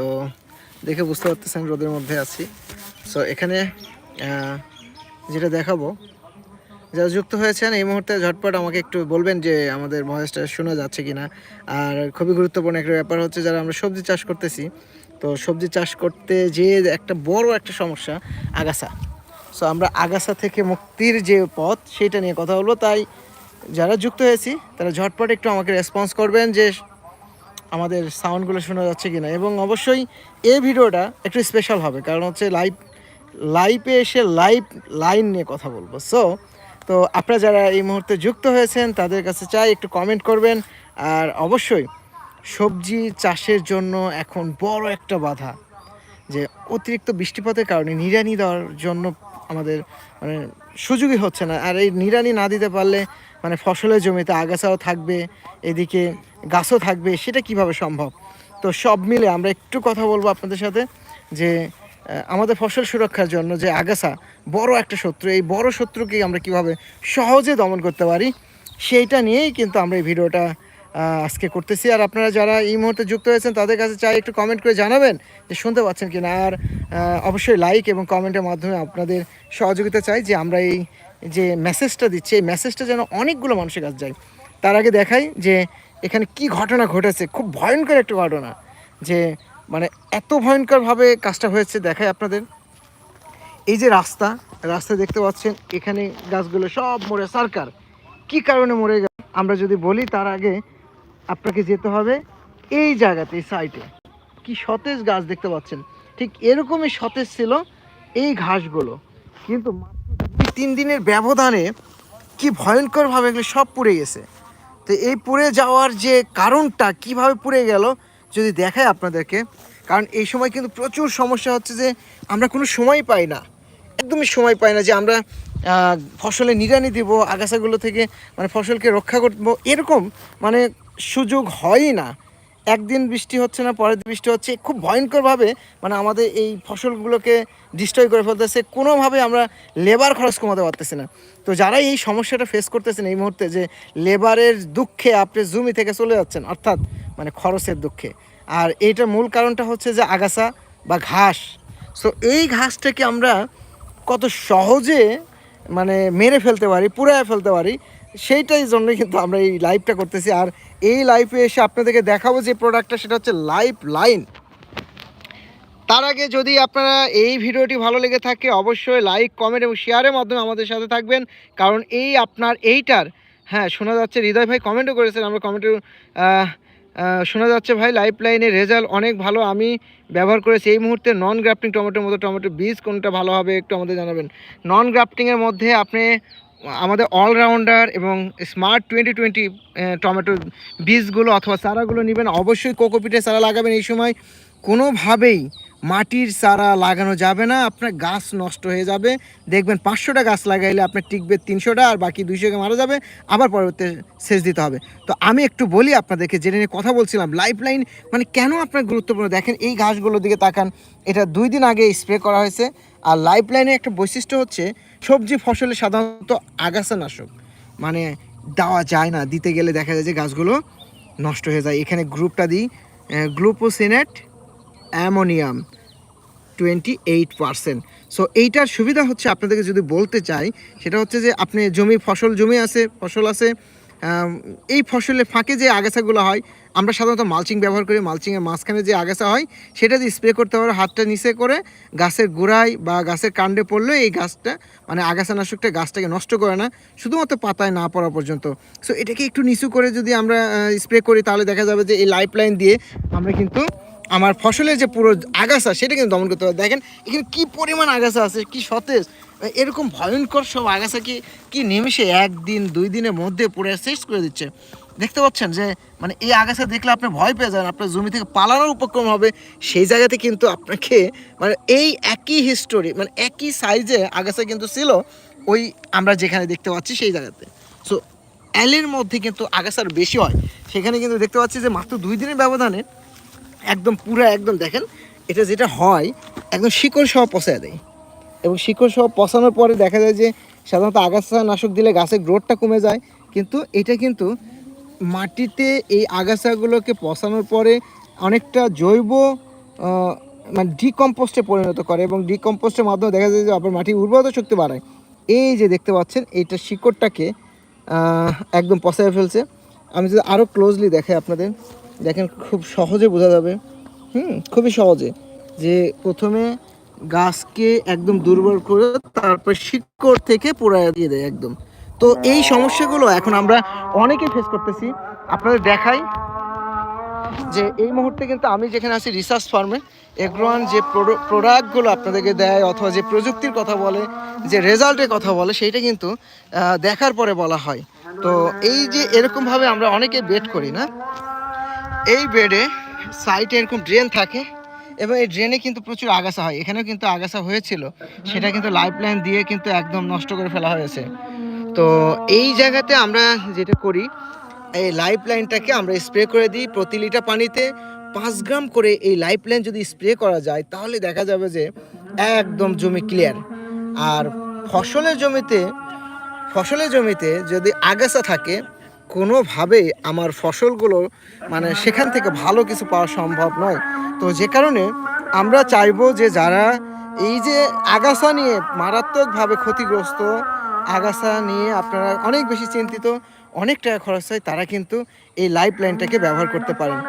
তো দেখে বুঝতে পারতেছেন রোদের মধ্যে আছি। সো এখানে যেটা দেখাবো, যারা যুক্ত হয়েছেন, এই মুহূর্তে ঝটপট আমাকে একটু বলবেন যে আমাদের ভয়েসটা শোনা যাচ্ছে কিনা। আর খুবই গুরুত্বপূর্ণ একটা ব্যাপার হচ্ছে, যারা আমরা সবজি চাষ করতেছি, তো সবজি চাষ করতে যে একটা বড় একটা সমস্যা, আগাছা। সো আমরা আগাছা থেকে মুক্তির যে পথ, সেটা নিয়ে কথা বলব। তাই যারা যুক্ত হয়েছি, তারা ঝটপট একটু আমাকে রেসপন্স করবেন যে আমাদের সাউন্ডগুলো শোনা যাচ্ছে কিনা। এবং অবশ্যই এই ভিডিওটা একটু স্পেশাল হবে, কারণ হচ্ছে লাইভ লাইভে এসে লাইভ লাইন নিয়ে কথা বলব। সো তো আপনারা যারা এই মুহূর্তে যুক্ত হয়েছেন, তাদের কাছে চাই একটু কমেন্ট করবেন। আর অবশ্যই সবজি চাষের জন্য এখন বড় একটা বাধা, যে অতিরিক্ত বৃষ্টিপাতের কারণে নিড়ানি দেওয়ার জন্য আমাদের মানে সুযোগই হচ্ছে না। আর এই নিড়ানি না দিতে পারলে মানে ফসলের জমিতে আগাছাও থাকবে, এদিকে গাছও থাকবে, সেটা কীভাবে সম্ভব? তো সব মিলে আমরা একটু কথা বলব আপনাদের সাথে যে আমাদের ফসল সুরক্ষার জন্য যে আগাছা বড় একটা শত্রু, এই বড় শত্রুকে আমরা কীভাবে সহজে দমন করতে পারি, সেইটা নিয়েই কিন্তু আমরা এই ভিডিওটা আজকে করতেছি। আর আপনারা যারা এই মুহূর্তে যুক্ত হয়েছেন, তাদের কাছে চাই একটু কমেন্ট করে জানাবেন যে শুনতে পাচ্ছেন কিনা। আর অবশ্যই লাইক এবং কমেন্টের মাধ্যমে আপনাদের সহযোগিতা চাই যে আমরা এই যে মেসেজটা দিচ্ছে, এই মেসেজটা যেন অনেকগুলো মানুষের কাছে যায়। তার আগে দেখাই যে এখানে কি ঘটনা ঘটেছে, খুব ভয়ঙ্কর একটা ঘটনা। যে মানে এত ভয়ঙ্করভাবে কাজটা হয়েছে, দেখাই আপনাদের। এই যে রাস্তা রাস্তা দেখতে পাচ্ছেন, এখানে গাছগুলো সব মরে, সরকার। কি কারণে মরে গেল? আমরা যদি বলি, তার আগে আপনাকে যেতে হবে এই জায়গাতে, এই সাইটে কি সতেজ গাছ দেখতে পাচ্ছেন। ঠিক এরকমই সতেজ ছিল এই ঘাসগুলো। কিন্তু তিন দিনের ব্যবধানে কি ভয়ঙ্করভাবে এগুলো সব পুড়ে গেছে। তো এই পুড়ে যাওয়ার যে কারণটা কীভাবে পুড়ে গেল যদি দেখায় আপনাদেরকে, কারণ এই সময় কিন্তু প্রচুর সমস্যা হচ্ছে যে আমরা কোনো সময় পাই না। একদমই সময় পাই না যে আমরা ফসলে নিড়ানি দিব, আগাছাগুলো থেকে মানে ফসলকে রক্ষা করব, এরকম মানে সুযোগ হয়ই না। একদিন বৃষ্টি হচ্ছে না, পরের বৃষ্টি হচ্ছে, খুব ভয়ঙ্করভাবে মানে আমাদের এই ফসলগুলোকে ডিস্ট্রয় করে ফেলতেছে, কোনোভাবে আমরা লেবার খরচ কমাতে পারতেছি না। তো যারাই এই সমস্যাটা ফেস করতেছেন এই মুহূর্তে যে লেবারের দুঃখে আপনি জমি থেকে চলে যাচ্ছেন, অর্থাৎ মানে খরচের দুঃখে। আর এইটার মূল কারণটা হচ্ছে যে আগাছা বা ঘাস। সো এই ঘাসটাকে আমরা কত সহজে মানে মেরে ফেলতে পারি পুরায় ফেলতে পারি সেইটাই জন্য কিন্তু আমরা এই লাইভটা করতেছি। আর এই লাইভে এসে আপনাদেরকে দেখাবো যে প্রোডাক্টটা সেটা হচ্ছে লাইফ লাইন তার আগে যদি আপনারা এই ভিডিওটি ভালো লেগে থাকে, অবশ্যই লাইক কমেন্ট এবং শেয়ারের মাধ্যমে আমাদের সাথে থাকবেন। কারণ এই আপনার এইটার হ্যাঁ শোনা যাচ্ছে, হৃদয় ভাই কমেন্টও করেছেন, আমরা কমেন্টে শোনা যাচ্ছে ভাই লাইফ লাইনের রেজাল্ট অনেক ভালো। আমি ব্যবহার করেছি এই মুহূর্তে নন গ্রাফটিং টমেটোর মতো, টমেটো বীজ কোনটা ভালো হবে একটু আমাদের জানাবেন। নন গ্রাফটিংয়ের মধ্যে আপনি আমাদের অলরাউন্ডার এবং স্মার্ট টোয়েন্টি টোয়েন্টি টমেটো বীজগুলো অথবা চারাগুলো নেবেন, অবশ্যই কোকোপিটের চারা লাগাবেন এই সময়। কোনোভাবেই মাটির চারা লাগানো যাবে না, আপনার গাছ নষ্ট হয়ে যাবে। দেখবেন পাঁচশোটা গাছ লাগাইলে আপনার টিকবে তিনশোটা আর বাকি দুইশোকে মারা যাবে, আবার পরবর্তী সেচ দিতে হবে। তো আমি একটু বলি আপনাদেরকে জেনে নিয়ে কথা বলছিলাম লাইফ লাইন মানে কেন আপনার গুরুত্বপূর্ণ? দেখেন এই ঘাসগুলোর দিকে তাকান, এটা দুই দিন আগে স্প্রে করা হয়েছে। আর লাইফ লাইনের একটা বৈশিষ্ট্য হচ্ছে, সবজি ফসলে সাধারণত আগাছা নাশক মানে দেওয়া যায় না। দিতে গেলে দেখা যায় যে গাছগুলো নষ্ট হয়ে যায়। এখানে গ্রুপটা দিই glufosinate ammonium twenty eight percent so এইটার সুবিধা হচ্ছে আপনাদেরকে যদি বলতে চাই, সেটা হচ্ছে যে আপনি জমি, ফসল, জমি আছে, ফসল আছে এই ফসলের ফাঁকে যে আগাছাগুলো হয়, আমরা সাধারণত মালচিং ব্যবহার করি মালচিংয়ের মাঝখানে যে আগাছা হয়, সেটা দিয়ে স্প্রে করতে পারো হাতটা নিচে করে গাছের গোড়ায় বা গাছের কাণ্ডে পড়লে এই গাছটা মানে আগাছানাশকটা গাছটাকে নষ্ট করে না, শুধুমাত্র পাতায় না পড়া পর্যন্ত। সো এটাকে একটু নিচু করে যদি আমরা স্প্রে করি, তাহলে দেখা যাবে যে এই লাইফ লাইন দিয়ে আমরা কিন্তু আমার ফসলের যে পুরো আগাছা, সেটা কিন্তু দমন করতে হবে। দেখেন, এখানে কি পরিমাণ আগাছা আছে, কি সতেজ। এরকম ভয়ঙ্কর সব আগাছা কি কি নিমেষে একদিন, দুই দিনের মধ্যে পড়ে শেষ করে দিচ্ছে। দেখতে পাচ্ছেন যে মানে এই আগাছা দেখলে আপনি ভয় পেয়ে যান, আপনার জমি থেকে পালানোর উপক্রম হবে। সেই জায়গাতে কিন্তু আপনাকে মানে এই একই হিস্টোরি মানে একই সাইজে আগাছা কিন্তু ছিল, ওই আমরা যেখানে দেখতে পাচ্ছি সেই জায়গাতে। সো অ্যালের মধ্যে কিন্তু আগাছার বেশি হয়। সেখানে কিন্তু দেখতে পাচ্ছি যে মাত্র দুই দিনের ব্যবধানে একদম পুরো একদম দেখেন, এটা যেটা হয়, একদম শিকড় সহ পচায় দেয়। এবং শিকড় সহ পচানোর পরে দেখা যায় যে সাধারণত আগাছা নাশক দিলে গাছের গ্রোথটা কমে যায়, কিন্তু এটা কিন্তু মাটিতে এই আগাছাগুলোকে পচানোর পরে অনেকটা জৈব মানে ডিকম্পোস্টে পরিণত করে এবং ডিকম্পোস্টের মাধ্যমে দেখা যায় যে আপনার মাটির উর্বরতা শক্তি বাড়ায়। এই যে দেখতে পাচ্ছেন, এইটা শিকড়টাকে একদম পচায় ফেলছে। আমি যদি আরও ক্লোজলি দেখাই আপনাদের দেখেন খুব সহজে বোঝা যাবে। হুম, খুবই সহজে যে প্রথমে গাছকে একদম দুর্বল করে তারপর শিকড় থেকে পোড়ায় দিয়ে দেয় একদম। তো এই সমস্যাগুলো এখন আমরা অনেকে ফেস করতেছি। আপনাদের দেখাই যে এই মুহূর্তে কিন্তু আমি যেখানে আছি রিসার্চ ফার্মে এগ্রোয়ান যে প্রোডাক্টগুলো আপনাদেরকে দেয় অথবা যে প্রযুক্তির কথা বলে, যে রেজাল্টের কথা বলে, সেইটা কিন্তু দেখার পরে বলা হয়। তো এই যে এরকমভাবে আমরা অনেকে বেড করি না এই বেডে সাইডে এরকম ড্রেন থাকে এবং এই ড্রেনে কিন্তু প্রচুর আগাছা হয়। এখানেও কিন্তু আগাছা হয়েছিল। সেটা কিন্তু লাইফ লাইন দিয়ে কিন্তু একদম নষ্ট করে ফেলা হয়েছে। তো এই জায়গাতে আমরা যেটা করি, এই লাইফ লাইনটাকে আমরা স্প্রে করে দিই প্রতি লিটার পানিতে। পাঁচ গ্রাম করে এই লাইফ লাইন যদি স্প্রে করা যায়, তাহলে দেখা যাবে যে একদম জমি ক্লিয়ার আর ফসলের জমিতে ফসলের জমিতে যদি আগাছা থাকে কোনোভাবেই আমার ফসলগুলো মানে সেখান থেকে ভালো কিছু পাওয়া সম্ভব নয়। তো যে কারণে আমরা চাইব যে যারা এই যে আগাছা নিয়ে মারাত্মকভাবে ক্ষতিগ্রস্ত, আগাছা নিয়ে আপনারা অনেক বেশি চিন্তিত, অনেক টাকা খরচ হয়, তারা কিন্তু এই লাইফ লাইনটাকে ব্যবহার করতে পারেন।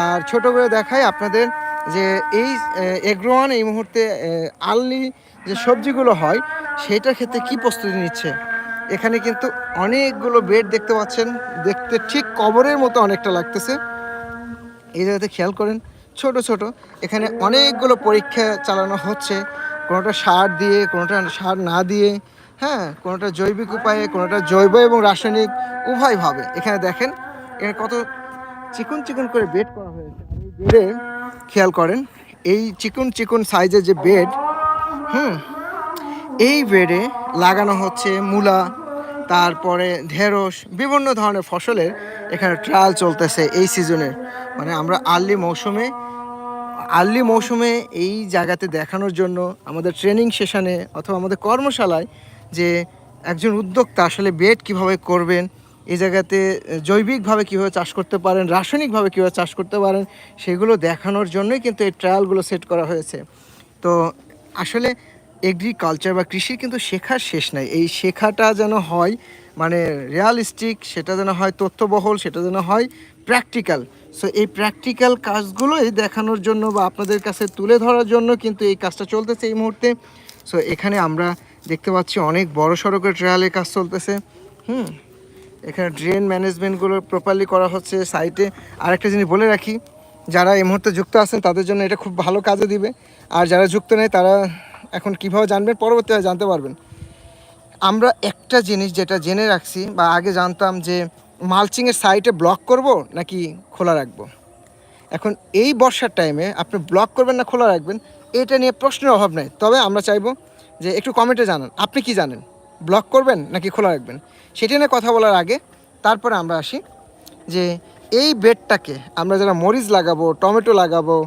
আর ছোট করে দেখায় আপনাদের যে এই এগ্রোয়ান এই মুহূর্তে আলনি যে সবজিগুলো হয়, সেটার ক্ষেত্রে কি প্রস্তুতি নিচ্ছে? এখানে কিন্তু অনেকগুলো বেড দেখতে পাচ্ছেন। দেখতে ঠিক কবরের মতো অনেকটা লাগতেছে। এই জায়গাতে খেয়াল করেন, ছোট ছোট। এখানে অনেকগুলো পরীক্ষা চালানো হচ্ছে। কোনোটা সার দিয়ে, কোনোটা সার না দিয়ে হ্যাঁ? কোনোটা জৈবিক উপায়ে, কোনোটা জৈব এবং রাসায়নিক উভয়ভাবে এখানে দেখেন, এখানে কত চিকন চিকন করে বেড করা হয়েছে। বেডে খেয়াল করেন, এই চিকন চিকন সাইজের যে বেড হুম? এই বেডে লাগানো হচ্ছে, মূলা, তারপরে ঢেঁড়স, বিভিন্ন ধরনের ফসলের এখানে ট্রায়াল চলতেছে এই সিজনের মানে আমরা আর্লি মৌসুমে আর্লি মৌসুমে এই জায়গাতে দেখানোর জন্য আমাদের ট্রেনিং সেশনে অথবা আমাদের কর্মশালায় যে একজন উদ্যোক্তা আসলে বেড কীভাবে করবেন, এই জায়গাতে জৈবিকভাবে কীভাবে চাষ করতে পারেন, রাসায়নিকভাবে কীভাবে চাষ করতে পারেন, সেগুলো দেখানোর জন্যই কিন্তু এই ট্রায়ালগুলো সেট করা হয়েছে। তো আসলে এগ্রিকালচার বা কৃষির কিন্তু শেখার শেষ নাই। এই শেখাটা যেন হয় মানে রিয়ালিস্টিক সেটা যেন হয় তথ্যবহল, সেটা যেন হয় প্র্যাকটিক্যাল সো এই প্র্যাকটিক্যাল কাজগুলোই দেখানোর জন্য বা আপনাদের কাছে তুলে ধরার জন্য কিন্তু এই কাজটা চলতেছে এই মুহূর্তে। সো এখানে আমরা দেখতে পাচ্ছি অনেক বড় সড়কের ট্রায়ালের কাজ চলতেছে। হুম, এখানে ড্রেন ম্যানেজমেন্টগুলো প্রপারলি করা হচ্ছে সাইটে আরেকটা জিনিস বলে রাখি, যারা এই মুহূর্তে যুক্ত আছেন তাদের জন্য এটা খুব ভালো কাজে দিবে। আর যারা যুক্ত নেই তারা এখন কীভাবে জানবেন পরবর্তীতে জানতে পারবেন। আমরা একটা জিনিস যেটা জেনে রাখছি বা আগে জানতাম যে, মালচিংয়ের সাইটে ব্লক করব নাকি খোলা রাখব? এখন এই বর্ষার টাইমে আপনি ব্লক করবেন না খোলা রাখবেন, এটা নিয়ে প্রশ্নের অভাব নেই। তবে আমরা চাইব যে, একটু কমেন্টে জানান। আপনি কি জানেন? ব্লক করবেন নাকি খোলা রাখবেন? সেটা নিয়ে কথা বলার আগে তারপরে আমরা আসি যে, এই বেডটাকে আমরা যারা মরিচ লাগাবো, টমেটো লাগাবো,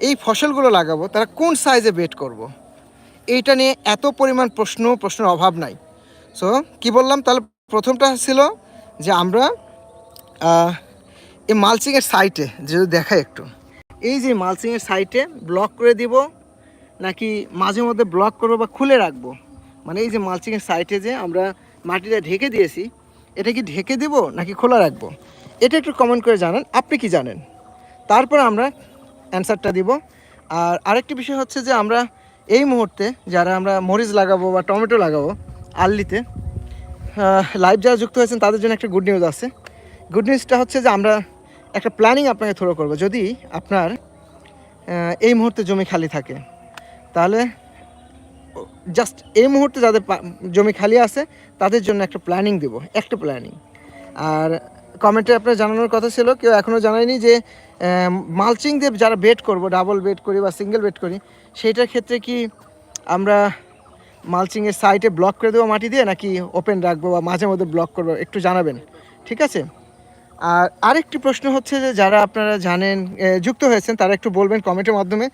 এই ফসলগুলো লাগাবো, তারা কোন সাইজে বেড করব। এইটা নিয়ে এত পরিমাণ প্রশ্ন, প্রশ্নের অভাব নাই। সো কি বললাম? তাহলে প্রথমটা ছিল যে আমরা এই মালচিংয়ের সাইটে যদি দেখাই একটু। এই যে মালচিংয়ের সাইটে ব্লক করে দিব, নাকি মাঝে মধ্যে ব্লক করব বা খুলে রাখব? মানে এই যে মালচিংয়ের সাইটে যে আমরা মাটিটা ঢেকে দিয়েছি, এটা কি ঢেকে দিব, নাকি খোলা রাখব? এটা একটু কমেন্ট করে জানান, আপনি কি জানেন? তারপর আমরা অ্যান্সারটা দিব। আর আরেকটি বিষয় হচ্ছে যে আমরা এই মুহূর্তে যারা আমরা মরিচ লাগাবো বা টমেটো লাগাবো আর্লিতে লাইভ যারা যুক্ত হয়েছেন, তাদের জন্য একটা গুড নিউজ আছে। গুড নিউজটা হচ্ছে যে আমরা একটা প্ল্যানিং আপনাকে থ্রো করব। যদি আপনার এই মুহূর্তে জমি খালি থাকে, তাহলে জাস্ট এই মুহূর্তে যাদের জমি খালি আছে, তাদের জন্য একটা প্ল্যানিং দেব, একটা প্ল্যানিং আর কমেন্টে আপনার জানানোর কথা ছিল, কেউ এখনও জানায়নি যে মালচিং দিয়ে যারা বেড করব ডাবল বেড করি বা সিঙ্গেল বেড করি, সেইটার ক্ষেত্রে কি আমরা মালচিংয়ের সাইডে ব্লক করে দেবো মাটি দিয়ে, নাকি ওপেন রাখব বা মাঝে মধ্যে ব্লক করব? একটু জানাবেন, ঠিক আছে? আর আরেকটি প্রশ্ন হচ্ছে যে, যারা আপনারা জানেন যুক্ত হয়েছেন, তারা একটু বলবেন কমেন্টের মাধ্যমে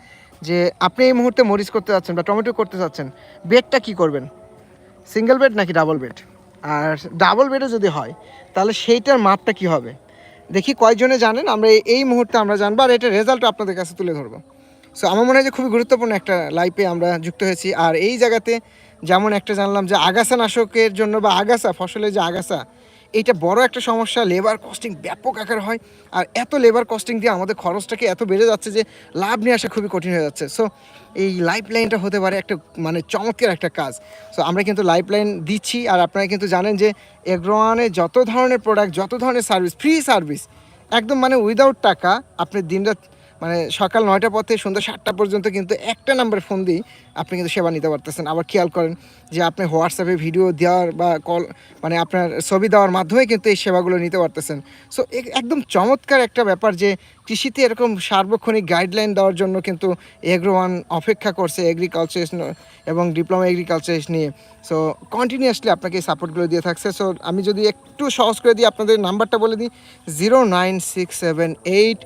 যে, আপনি এই মুহূর্তে মরিচ করতে যাচ্ছেন বা টমেটো করতে যাচ্ছেন বেডটা কি করবেন? সিঙ্গেল বেড নাকি ডাবল বেড আর ডাবল বেডে যদি হয়, তাহলে সেইটার মাপটা কি হবে? দেখি কয়জনে জানেন, আমরা এই- মুহূর্তে আমরা জানব আর এটা রেজাল্ট আপনাদের কাছে তুলে ধরবো। সো আমার মনে হয় যে খুবই গুরুত্বপূর্ণ একটা লাইফে আমরা যুক্ত হয়েছি। আর এই জায়গাতে যেমন একটা জানলাম যে আগাছা নাশকের জন্য বা আগাছা, ফসলের যে আগাছা এইটা বড় একটা সমস্যা লেবার কস্টিং ব্যাপক আকার হয় আর এত লেবার কস্টিং দিয়ে আমাদের খরচটাকে এত বেড়ে যাচ্ছে যে লাভ নিয়ে আসা খুবই কঠিন হয়ে যাচ্ছে। সো এই লাইফ লাইনটা হতে পারে একটা মানে চমৎকার একটা কাজ। সো আমরা কিন্তু লাইফ লাইন দিচ্ছি আর আপনারা কিন্তু জানেন যে এগ্রোয়ানে যত ধরনের প্রোডাক্ট যত ধরনের সার্ভিস ফ্রি সার্ভিস একদম মানে উইদাউট টাকা আপনি দিনরাত মানে সকাল নয়টা থেকে সন্ধ্যা সাতটা পর্যন্ত কিন্তু একটা নাম্বার ফোন দিয়েই আপনি কিন্তু সেবা নিতে পারতেছেন। আবার খেয়াল করেন যে আপনি হোয়াটসঅ্যাপে ভিডিও দেওয়ার বা কল মানে আপনার ছবি দেওয়ার মাধ্যমে কিন্তু এই সেবাগুলো নিতে পারতেছেন। সো একদম চমৎকার একটা ব্যাপার যে কৃষিতে এরকম সার্বক্ষণিক গাইডলাইন দেওয়ার জন্য কিন্তু এগ্রো ওয়ান অপেক্ষা করছে এগ্রিকালচার এবং ডিপ্লোমা এগ্রিকালচার নিয়ে। সো কন্টিনিউয়াসলি আপনাকে সাপোর্টগুলো দিয়ে থাকছে। সো আমি যদি একটু সহজ করে দিই, আপনাদের নাম্বারটা বলে দিই zero nine six seven eight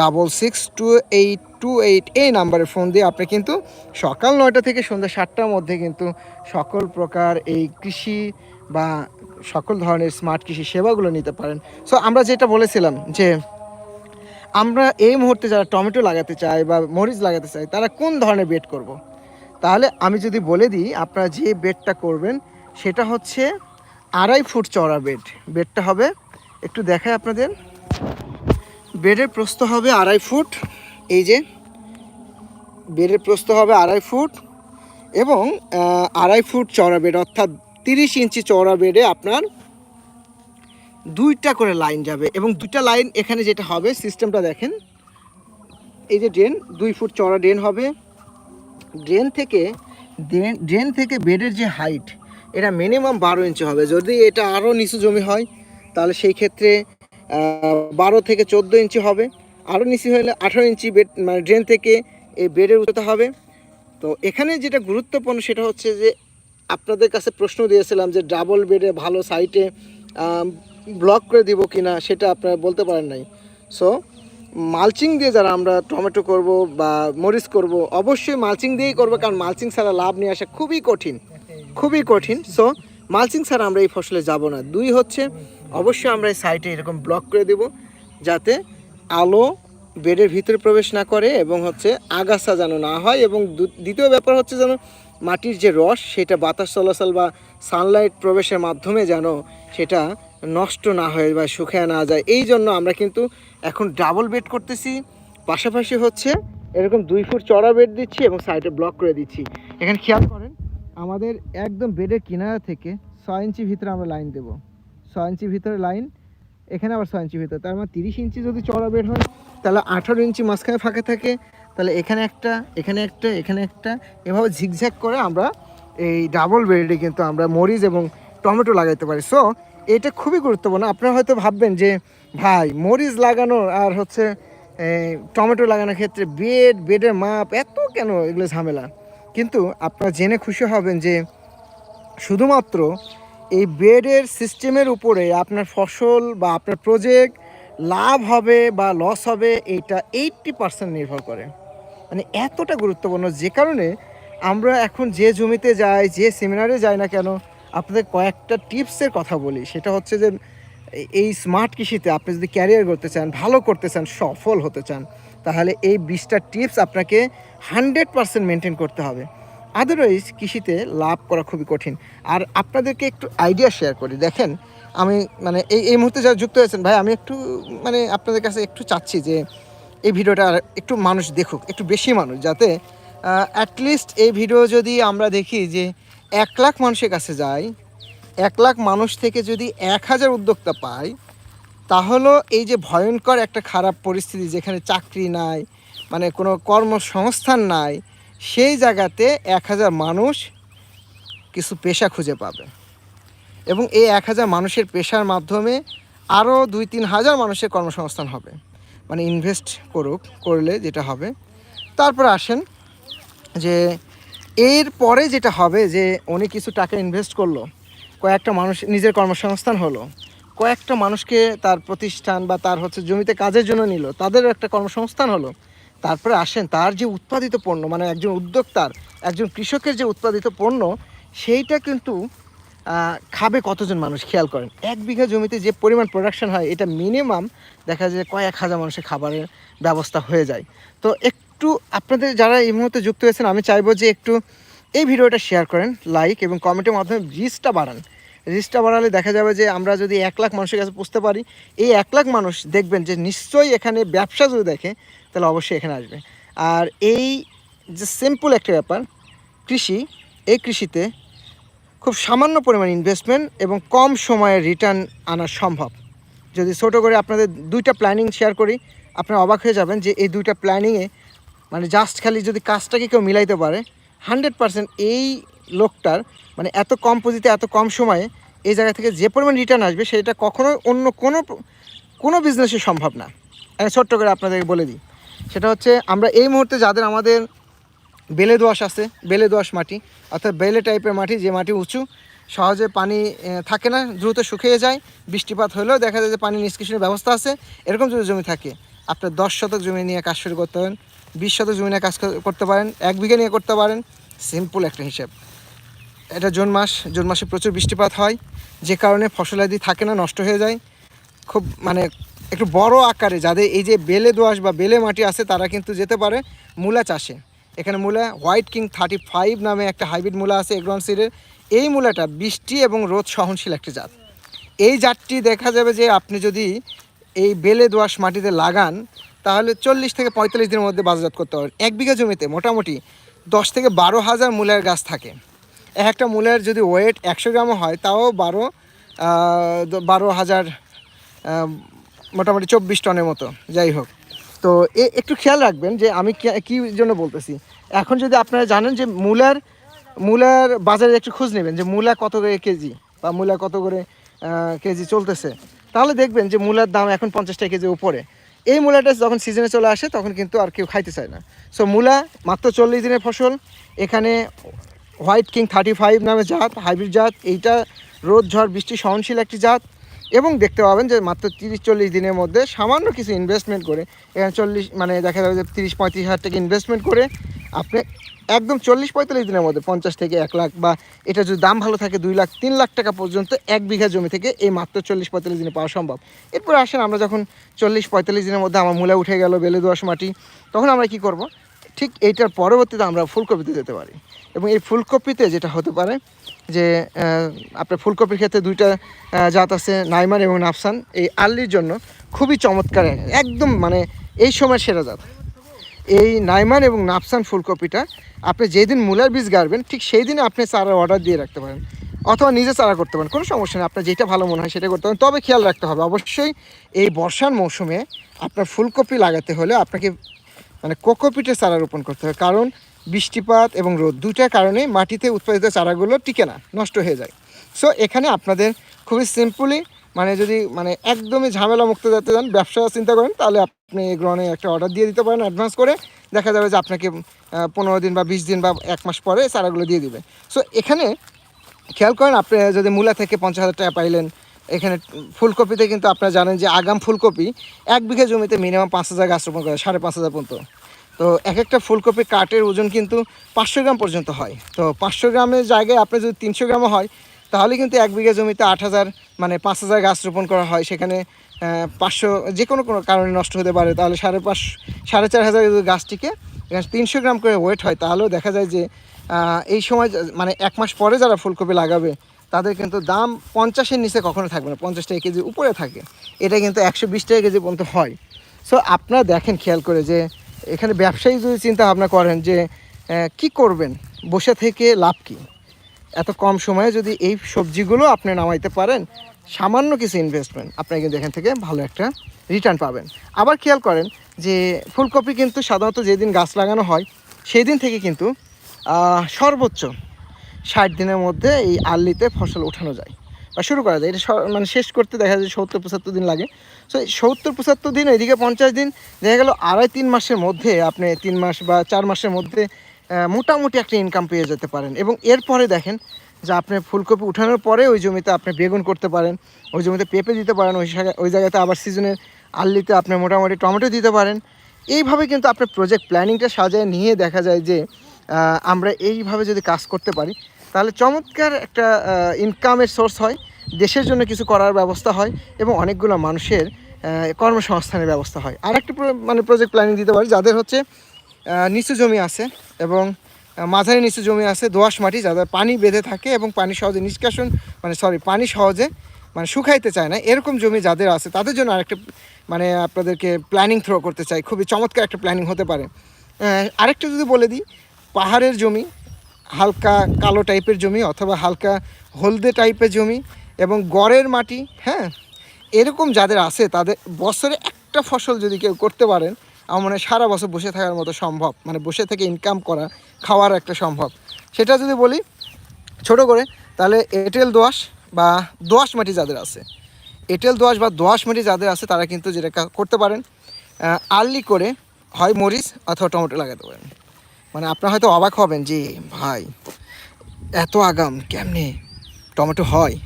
double six two eight two eight এই নাম্বারে ফোন দিয়ে আপনি কিন্তু সকাল নয়টা থেকে সন্ধ্যা সাতটার মধ্যে কিন্তু সকল প্রকার এই কৃষি বা সকল ধরনের স্মার্ট কৃষি সেবাগুলো নিতে পারেন। সো আমরা যেটা বলেছিলাম যে আমরা এই মুহূর্তে যারা টমেটো লাগাতে চাই বা মরিচ লাগাতে চাই, তারা কোন ধরনের বেড করব। তাহলে আমি যদি বলে দিই, আপনারা যে বেডটা করবেন, সেটা হচ্ছে আড়াই ফুট চওড়া বেড বেডটা হবে, একটু দেখায় আপনাদের। বেডের প্রস্থ হবে আড়াই ফুট, এই যে। বেডের প্রস্থ হবে আড়াই ফুট এবং আড়াই ফুট চওড়া বেড অর্থাৎ তিরিশ ইঞ্চি চওড়া বেডে আপনার দুইটা করে লাইন যাবে এবং দুইটা লাইন এখানে যেটা হবে, সিস্টেমটা দেখেন। এই যে ড্রেন, দুই ফুট চওড়া ড্রেন হবে। ড্রেন থেকে, ড্রেন ড্রেন থেকে বেডের যে হাইট, এটা মিনিমাম বারো ইঞ্চি হবে। যদি এটা আরও নিচু জমি হয়, তাহলে সেই ক্ষেত্রে বারো থেকে চোদ্দ ইঞ্চি হবে। আরও নিচু হলে আঠারো ইঞ্চি বেড মানে ড্রেন থেকে এই বেডের উচ্চতা হবে। তো এখানে যেটা গুরুত্বপূর্ণ সেটা হচ্ছে যে, আপনাদের কাছে প্রশ্ন দিয়েছিলাম যে, ডাবল বেডে ভালো সাইটে ব্লক করে দিব কিনা সেটা আপনারা বলতে পারেন নাই। সো মালচিং দিয়ে যারা আমরা টমেটো করব বা মরিচ করব, অবশ্যই মালচিং দিয়েই করব, কারণ মালচিং ছাড়া লাভ নিয়ে আসা খুবই কঠিন খুবই কঠিন। সো মালচিং ছাড়া আমরা এই ফসলে যাব না। দুই হচ্ছে, অবশ্যই আমরা এই সাইটে এরকম ব্লক করে দেব, যাতে আলো বেডের ভিতরে প্রবেশ না করে এবং হচ্ছে আগাছা যেন না হয় এবং দ্বিতীয় ব্যাপার হচ্ছে যেন মাটির যে রস, সেটা বাতাস চলাচল বা সানলাইট প্রবেশের মাধ্যমে যেন সেটা নষ্ট না হয় বা শুকিয়ে না যায়। এই জন্য আমরা কিন্তু এখন ডাবল বেড করতেছি। পাশাপাশি হচ্ছে এরকম দুই ফুট চড়া বেড দিচ্ছি এবং সাইডে ব্লক করে দিচ্ছি। এখানে খেয়াল করেন, আমাদের একদম বেডের কিনারা থেকে ছয় ইঞ্চি ভিতরে আমরা লাইন দেবো। ছয় ইঞ্চি ভিতরে লাইন এখানে আবার ছয় ইঞ্চি ভিতরে। তার মানে তিরিশ ইঞ্চি যদি চড়া বেড হয়, তাহলে আঠারো ইঞ্চি মাঝখানে ফাঁকে থাকে। তাহলে এখানে একটা এখানে একটা এখানে একটা। এভাবে ঝিকঝ্যাক করে আমরা এই ডাবল বেডে কিন্তু আমরা মরিচ এবং টমেটো লাগাইতে পারি। সো এটা খুবই গুরুত্বপূর্ণ। আপনারা হয়তো ভাববেন যে, ভাই, মরিচ লাগানো আর হচ্ছে টমেটো লাগানোর ক্ষেত্রে বেড বেডের মাপ এত কেন? এগুলো ঝামেলা। কিন্তু আপনারা জেনে খুশি হবেন যে, শুধুমাত্র এই বেডের সিস্টেমের উপরে আপনার ফসল বা আপনার প্রজেক্ট লাভ হবে বা লস হবে এইটা এইট্টি পার্সেন্ট নির্ভর করে। মানে এতটা গুরুত্বপূর্ণ। যে কারণে আমরা এখন যে জমিতে যাই, যে সেমিনারে যাই না কেন আপনাদের কয়েকটা টিপসের কথা বলি। সেটা হচ্ছে যে, এই- স্মার্ট কৃষিতে আপনি যদি ক্যারিয়ার করতে চান, ভালো করতে চান, সফল হতে চান, তাহলে এই বিশটা টিপস আপনাকে হান্ড্রেড পার্সেন্ট মেনটেন করতে হবে। আদারওয়াইজ কৃষিতে লাভ করা খুবই কঠিন। আর আপনাদেরকে একটু আইডিয়া শেয়ার করি। দেখেন, আমি মানে এই এই মুহূর্তে যারা যুক্ত হয়েছেন, ভাই, আমি একটু মানে আপনাদের কাছে একটু চাচ্ছি যে, এই ভিডিওটা একটু মানুষ দেখুক, একটু বেশি মানুষ, যাতে অ্যাটলিস্ট এই ভিডিও যদি আমরা দেখি যে এক লাখ মানুষের কাছে যায়, এক লাখ মানুষ থেকে যদি এক হাজার উদ্যোক্তা পায়, তাহলে এই যে ভয়ঙ্কর একটা খারাপ পরিস্থিতি যেখানে চাকরি নাই মানে কোনো কর্মসংস্থান নাই, সেই জায়গাতে এক হাজার মানুষ কিছু পেশা খুঁজে পাবে। এবং এই এক হাজার মানুষের পেশার মাধ্যমে আরও দুই তিন হাজার মানুষের কর্মসংস্থান হবে। মানে ইনভেস্ট করুক, করলে যেটা হবে। তারপর আসেন যে এর পরে যেটা হবে যে উনি কিছু টাকা ইনভেস্ট করল, কয়েকটা মানুষ, নিজের কর্মসংস্থান হলো, কয়েকটা মানুষকে তার প্রতিষ্ঠান বা তার হচ্ছে জমিতে কাজের জন্য নিল, তাদেরও একটা কর্মসংস্থান হলো। তারপরে আসেন, তার যে উৎপাদিত পণ্য মানে একজন উদ্যোক্তার, একজন কৃষকের যে উৎপাদিত পণ্য, সেইটা কিন্তু খাবে কতজন মানুষ, খেয়াল করেন। এক বিঘা জমিতে যে পরিমাণ প্রোডাকশন হয়, এটা মিনিমাম দেখা যায় কয়েক হাজার মানুষের খাবারের ব্যবস্থা হয়ে যায়। তো একটু একটু আপনাদের যারা এই মুহূর্তে যুক্ত হয়েছেন, আমি চাইব যে একটু এই ভিডিওটা শেয়ার করেন লাইক এবং কমেন্টের মাধ্যমে রিচটা বাড়ান। রিচটা বাড়ালে দেখা যাবে যে আমরা যদি এক লাখ মানুষের কাছে পুষতে পারি, এই এক লাখ মানুষ দেখবেন যে নিশ্চয়ই এখানে ব্যবসা যদি দেখে, তাহলে অবশ্যই এখানে আসবে। আর এই যে সিম্পল একটা ব্যাপার, কৃষি, এই কৃষিতে খুব সামান্য পরিমাণ ইনভেস্টমেন্ট এবং কম সময়ে রিটার্ন আনা সম্ভব। যদি ছোটো করে আপনাদের দুইটা প্ল্যানিং শেয়ার করি, আপনারা অবাক হয়ে যাবেন যে এই দুইটা প্ল্যানিংয়ে মানে জাস্ট খালি যদি কাজটাকে কেউ মিলাইতে পারে হান্ড্রেড পার্সেন্ট এই লোকটার মানে এত কম পুঁজিতে, এত কম সময়ে এই জায়গা থেকে যে পরিমাণ রিটার্ন আসবে, সেটা কখনো অন্য কোনো কোনো বিজনেসে সম্ভব না। আমি ছোট্ট করে আপনাদেরকে বলে দিই। সেটা হচ্ছে, আমরা এই মুহূর্তে যাদের আমাদের বেলে দোয়াশ আছে, বেলে দোয়াশ মাটি, অর্থাৎ বেলে টাইপের মাটি, যে মাটি উঁচু, সহজে পানি থাকে না, দ্রুত শুকিয়ে যায়, বৃষ্টিপাত হলেও দেখা যায় যে পানি নিষ্কাশনের ব্যবস্থা আছে, এরকম যদি জমি থাকে, আপনার দশ শতক জমি নিয়ে কাজ শুরু করতে পারেন বিশ শতক জমি নিয়ে কাজ করতে পারেন, এক বিঘা নিয়ে করতে পারেন সিম্পল একটা হিসাব। এটা জুন মাস, জুন মাসে প্রচুর বৃষ্টিপাত হয়, যে কারণে ফসলাদি থাকে না, নষ্ট হয়ে যায়। খুব মানে একটু বড় আকারে, যাদের এই যে বেলে দোয়াশ বা বেলে মাটি আছে, তারা কিন্তু যেতে পারে মূলা চাষে। এখানে মূলা, হোয়াইট কিং থার্টি ফাইভ নামে একটা হাইব্রিড মূলা আছে, এগ্রন সিডের। এই মূলাটা বৃষ্টি এবং রোদ সহনশীল একটা জাত। এই জাতটি দেখা যাবে যে আপনি যদি এই বেলে দোয়াশ মাটিতে লাগান তাহলে চল্লিশ থেকে পঁয়তাল্লিশ দিনের মধ্যে বাজারজাত করতে পারবেন। এক বিঘা জমিতে মোটামুটি দশ থেকে বারো হাজার মূলের গাছ থাকে। এক একটা মূলের যদি ওয়েট একশো গ্রামও হয়, তাও বারো বারো হাজার মোটামুটি চব্বিশ টনের মতো। যাই হোক। তো এ একটু খেয়াল রাখবেন যে আমি কে- জন্য বলতেছি। এখন যদি আপনারা জানেন যে মূলার মূলার বাজারে একটু খোঁজ নেবেন যে মূলা কত করে কেজি বা মূলা কত করে কেজি চলতেছে। তাহলে দেখবেন যে মূলার দাম এখন পঞ্চাশ টাকা কেজি উপরে। এই মূলাটা যখন সিজনে চলে আসে, তখন কিন্তু আর কেউ খাইতে চায় না। সো মূলা, মাত্র চল্লিশ দিনের ফসল। এখানে হোয়াইট কিং থার্টি ফাইভ নামে জাত হাইব্রিড জাত, এইটা রোদ, ঝড়, বৃষ্টি সহনশীল একটি জাত। এবং দেখতে পাবেন যে মাত্র তিরিশ, চল্লিশ দিনের মধ্যে সামান্য কিছু ইনভেস্টমেন্ট করে, এখানে চল্লিশ মানে দেখা যাবে যে তিরিশ, পঁয়ত্রিশ হাজার টাকা ইনভেস্টমেন্ট করে আপনি একদম চল্লিশ পঁয়তাল্লিশ দিনের মধ্যে পঞ্চাশ থেকে এক লাখ বা এটা যদি দাম ভালো থাকে দুই লাখ, তিন লাখ টাকা পর্যন্ত এক বিঘা জমি থেকে এই মাত্র চল্লিশ পঁয়তাল্লিশ দিনে পাওয়া সম্ভব। এরপর আসেন আমরা যখন চল্লিশ পঁয়তাল্লিশ দিনের মধ্যে আমার মূলা উঠে গেল বেলে দোয়াশ মাটি, তখন আমরা কি করব? ঠিক এইটার পরবর্তীতে আমরা ফুলকপিতে যেতে পারি। এবং এই ফুলকপিতে যেটা হতে পারে যে আপনার ফুলকপির ক্ষেত্রে দুইটা জাত আছে নাইমান এবং নাফসান। এই আল্লির জন্য খুবই চমৎকার, একদম মানে এই সময় সেরা জাত। এই নাইমান এবং নাফসান ফুলকপিটা আপনি যেদিন মূলার বীজ গাড়বেন, ঠিক সেই দিনে আপনি চারার অর্ডার দিয়ে রাখতে পারেন। অথবা নিজে চারা করতে পারেন, কোনো সমস্যা নেই। আপনার যেটা ভালো মনে হয় সেটা করতে পারেন। তবে খেয়াল রাখতে হবে, অবশ্যই এই বর্ষার মৌসুমে আপনার ফুলকপি লাগাতে হলে আপনাকে মানে কোকোপিটের চারা রোপণ করতে হবে। কারণ বৃষ্টিপাত এবং রোদ দুটার কারণে মাটিতে উৎপাদিত চারাগুলো টিকে না, নষ্ট হয়ে যায়। সো এখানে আপনাদের খুবই সিম্পলি মানে যদি মানে একদমই ঝামেলা মুক্ত যাতে যান ব্যবসা চিন্তা করেন, তাহলে আপনি গ্রহণে একটা অর্ডার দিয়ে দিতে পারেন অ্যাডভান্স করে। দেখা যাবে যে আপনাকে পনেরো দিন বা বিশ দিন বা এক মাস পরে চারাগুলো দিয়ে দিবে। সো এখানে খেয়াল করেন, আপনি যদি মূলা থেকে পঞ্চাশ হাজার টাকা পাইলেন, এখানে ফুলকপিতে কিন্তু আপনারা জানেন যে আগাম ফুলকপি এক বিঘা জমিতে মিনিমাম পাঁচ হাজার গাছ রোপণ করে, সাড়ে পাঁচ হাজার পর্যন্ত। তো এক একটা ফুলকপি কাঠের ওজন কিন্তু পাঁচশো গ্রাম পর্যন্ত হয়। তো পাঁচশো গ্রামের জায়গায় আপনি যদি তিনশো গ্রামও হয় তাহলে কিন্তু এক বিঘা জমিতে আট হাজার মানে পাঁচ হাজার গাছ রোপণ করা হয়। সেখানে পাঁচশো যে কোনো কোনো কারণে নষ্ট হতে পারে, তাহলে সাড়ে পাঁচ, সাড়ে চার হাজার যদি গাছটিকে তিনশো গ্রাম করে ওয়েট হয়, তাহলেও দেখা যায় যে এই সময় মানে এক মাস পরে যারা ফুলকপি লাগাবে, তাদের কিন্তু দাম পঞ্চাশের নিচে কখনো থাকবে না, পঞ্চাশ টাকা কেজি উপরে থাকে। এটা কিন্তু একশো বিশ টাকা কেজি পর্যন্ত হয়। সো আপনারা দেখেন, খেয়াল করে যে, এখানে ব্যবসায়ী যদি চিন্তা ভাবনা করেন যে কি করবেন? বসে থেকে লাভ কী? এত কম সময়ে যদি এই সবজিগুলো আপনি নামাইতে পারেন, সামান্য কিছু ইনভেস্টমেন্ট আপনি কিন্তু এখান থেকে ভালো একটা রিটার্ন পাবেন। আবার খেয়াল করেন যে ফুলকপি কিন্তু সাধারণত যেদিন গাছ লাগানো হয় সেই দিন থেকে কিন্তু সর্বোচ্চ ষাট দিনের মধ্যে এই আল্লিতে ফসল ওঠানো যায়। বা শুরু করা যায়। এটা মানে শেষ করতে দেখা যায় সত্তর পঁচাত্তর দিন লাগে। সো সত্তর পঁচাত্তর দিন, এদিকে পঞ্চাশ দিন, দেখা গেল আড়াই তিন মাসের মধ্যে আপনি তিন মাস বা চার মাসের মধ্যে মোটামুটি একটা ইনকাম পেয়ে যেতে পারেন। এবং এরপরে দেখেন যে আপনি ফুলকপি উঠানোর পরে ওই জমিতে আপনি বেগুন করতে পারেন, ওই জমিতে পেঁপে দিতে পারেন, ওই জায়গায় ওই জায়গাতে আবার সিজনের আল্লিতে আপনি মোটামুটি টমেটো দিতে পারেন। এইভাবে কিন্তু আপনি প্রজেক্ট প্ল্যানিংটা সাজায় নিয়ে দেখা যায় যে আমরা এইভাবে যদি কাজ করতে পারি, তাহলে চমৎকার একটা ইনকামের সোর্স হয়, দেশের জন্য কিছু করার ব্যবস্থা হয় এবং অনেকগুলো মানুষের কর্মসংস্থানের ব্যবস্থা হয়। আর একটা মানে প্রজেক্ট প্ল্যানিং দিতে পারি, যাদের হচ্ছে নিচু জমি আছে এবং মাঝারি নিচু জমি আছে দোআঁশ মাটি যাদের পানি বেঁধে থাকে এবং পানি সহজে নিষ্কাশন মানে সরি পানি সহজে মানে শুকাইতে চায় না। এরকম জমি যাদের আছে, তাদের জন্য আরেকটা মানে আপনাদেরকে প্ল্যানিং থ্রো করতে চাই। খুবই চমৎকার একটা প্ল্যানিং হতে পারে। আরেকটা যদি বলে দিই, পাহাড়ের জমি, হালকা কালো টাইপের জমি অথবা হালকা হলদে টাইপের জমি এবং গড়ের মাটি হ্যাঁ এরকম যাদের আছে, তাদের বছরে একটা ফসল যদি কেউ করতে পারেন আমার সারা বছর বসে থাকার মতো সম্ভব। মানে বসে থেকে ইনকাম করা, খাওয়ার একটা সম্ভব। সেটা যদি বলি ছোট করে, তাহলে এঁটেল দোআঁশ বা দোআঁশ মাটি যাদের আছে এঁটেল দোআঁশ বা দোআঁশ মাটি যাদের আছে, তারা কিন্তু যেটা করতে পারেন আর্লি করে হয় মরিচ অথবা টমেটো লাগাতে পারেন। মানে আপনারা হয়তো অবাক হবেন যে, ভাই, এত আগাম, কেমনে টমেটো হয়?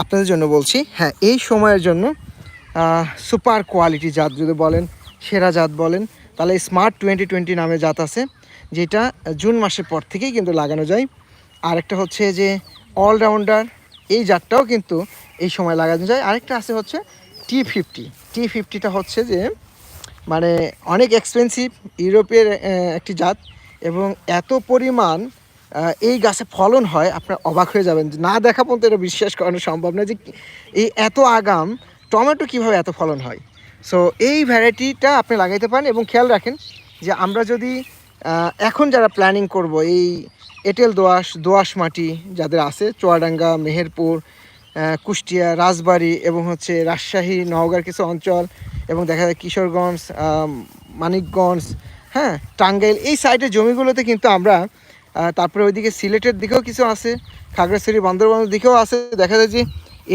আপনাদের জন্য বলছি হ্যাঁ এই সময়ের জন্য সুপার কোয়ালিটি জাত যদি বলেন সেরা জাত বলেন। তাহলে স্মার্ট টোয়েন্টি টোয়েন্টি নামে জাত আছে, যেটা জুন মাসের পর থেকেই কিন্তু লাগানো যায়। আরেকটা হচ্ছে যে অলরাউন্ডার এই জাতটাও কিন্তু এই সময় লাগানো যায়। আরেকটা আছে হচ্ছে টি ফিফটি টি ফিফটিটা হচ্ছে যে মানে অনেক এক্সপেন্সিভ ইউরোপের একটি জাত এবং এত পরিমাণ এই গাছে ফলন হয়, আপনার অবাক হয়ে যাবেন না দেখা পর্যন্ত এটা বিশ্বাস করানো সম্ভব না যে এই এত আগাম, টমেটো কীভাবে এত ফলন হয়? সো এই ভ্যারাইটিটা আপনি লাগাইতে পারেন এবং খেয়াল রাখেন যে আমরা যদি এখন যারা প্ল্যানিং করব এই এঁটেল দোআঁশ দোআঁশ মাটি যাদের আছে, চুয়াডাঙ্গা, মেহেরপুর কুষ্টিয়া, রাজবাড়ি এবং হচ্ছে রাজশাহী, নওগাঁর কিছু অঞ্চল এবং দেখা যায় কিশোরগঞ্জ মানিকগঞ্জ হ্যাঁ টাঙ্গাইল, এই সাইডের জমিগুলোতে কিন্তু আমরা তারপরে ওইদিকে সিলেটের দিকেও কিছু আছে, খাগড়াছড়ি, বান্দরবানের দিকেও আছে। দেখা যায় যে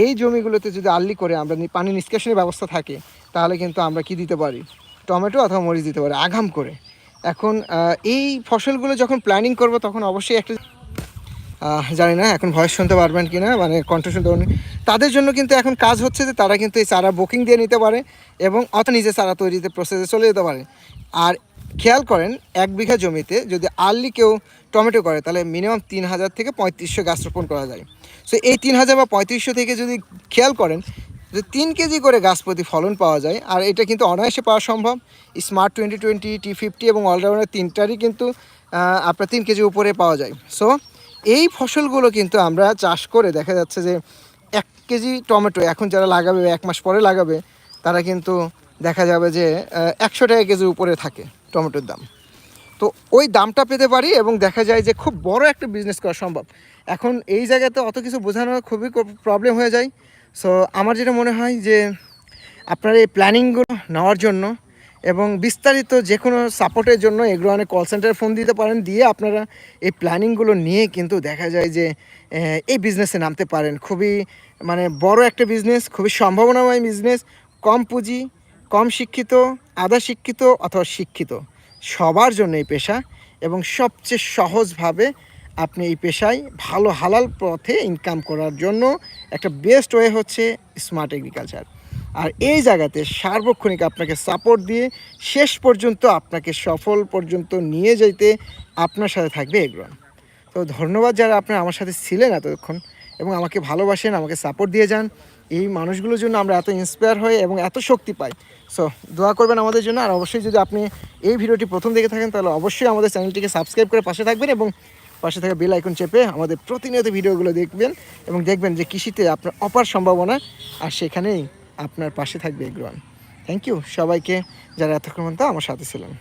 এই জমিগুলোতে যদি আর্লি করে আমরা পানি নিষ্কাশনের ব্যবস্থা থাকে তাহলে কিন্তু আমরা কি দিতে পারি? টমেটো অথবা মরিচ দিতে পারি, আগাম করে। এখন এই ফসলগুলো যখন প্ল্যানিং করব, তখন অবশ্যই একটা জানি না, এখন ভয়েস শুনতে পারবেন কি না মানে কণ্ঠ শুনতে পারবেন তাদের জন্য কিন্তু এখন কাজ হচ্ছে যে, তারা কিন্তু এই চারা বুকিং দিয়ে নিতে পারে এবং অত নিজে চারা তৈরিতে প্রসেসে চলে যেতে পারে। আর খেয়াল করেন, এক বিঘা জমিতে যদি আর্লি কেউ টমেটো করে, তাহলে মিনিমাম তিন হাজার থেকে পঁয়ত্রিশশো গাছ রোপণ করা যায়। সো এই তিন হাজার বা পঁয়ত্রিশশো থেকে যদি খেয়াল করেন যে তিন কেজি করে গাছ প্রতি ফলন পাওয়া যায়, আর এটা কিন্তু অনায়াসে পাওয়া সম্ভব। Smart twenty twenty T fifty এবং অলরাউন্ডার তিনটারই কিন্তু আপনার তিন কেজি উপরে পাওয়া যায়। সো এই ফসলগুলো কিন্তু আমরা চাষ করে দেখা যাচ্ছে যে এক কেজি টমেটো এখন যারা লাগাবে এক মাস পরে লাগাবে, তারা কিন্তু দেখা যাবে যে একশো টাকা কেজি উপরে থাকে টমেটোর দাম। তো ওই দামটা পেতে পারি এবং দেখা যায় যে খুব বড় একটা বিজনেস করা সম্ভব। এখন এই জায়গাতে অত কিছু বোঝানো খুবই প্রবলেম হয়ে যায়। সো আমার যেটা মনে হয় যে আপনার এই প্ল্যানিংগুলো নেওয়ার জন্য এবং বিস্তারিত যে কোনো সাপোর্টের জন্য এগুলো অনেক কল সেন্টারে ফোন দিতে পারেন, দিয়ে আপনারা এই প্ল্যানিংগুলো নিয়ে কিন্তু দেখা যায় যে এই বিজনেসে নামতে পারেন। খুবই মানে বড় একটা বিজনেস খুবই সম্ভাবনাময় বিজনেস কম পুঁজি, কম শিক্ষিত, আধা শিক্ষিত অথবা শিক্ষিত, সবার জন্য এই পেশা এবং সবচেয়ে সহজভাবে আপনি এই পেশায় ভালো হালাল পথে ইনকাম করার জন্য একটা বেস্ট ওয়ে হচ্ছে স্মার্ট এগ্রিকালচার আর এই জায়গাতে সার্বক্ষণিক আপনাকে সাপোর্ট দিয়ে শেষ পর্যন্ত আপনাকে সফল পর্যন্ত নিয়ে যেতে আপনার সাথে থাকবে এগ্রন। তো ধন্যবাদ যারা আপনারা আমার সাথে ছিলেন এতক্ষণ এবং আমাকে ভালোবাসেন, আমাকে সাপোর্ট দিয়ে যান। এই মানুষগুলোর জন্য আমরা এত ইন্সপায়ার হই এবং এত শক্তি পাই। সো দোয়া করবেন আমাদের জন্য। আর অবশ্যই যদি আপনি এই ভিডিওটি প্রথম দেখে থাকেন, তাহলে অবশ্যই আমাদের চ্যানেলটিকে সাবস্ক্রাইব করে পাশে থাকবেন এবং পাশে থাকা বেল আইকন চেপে আমাদের প্রতিনিয়ত ভিডিওগুলো দেখবেন এবং দেখবেন যে কৃষিতে আপনার অপার সম্ভাবনা, আর সেখানেই আপনার পাশে থাকবে এগ্রোয়ান থ্যাংক ইউ সবাইকে যারা এতক্ষণ তো আমার সাথে ছিলেন।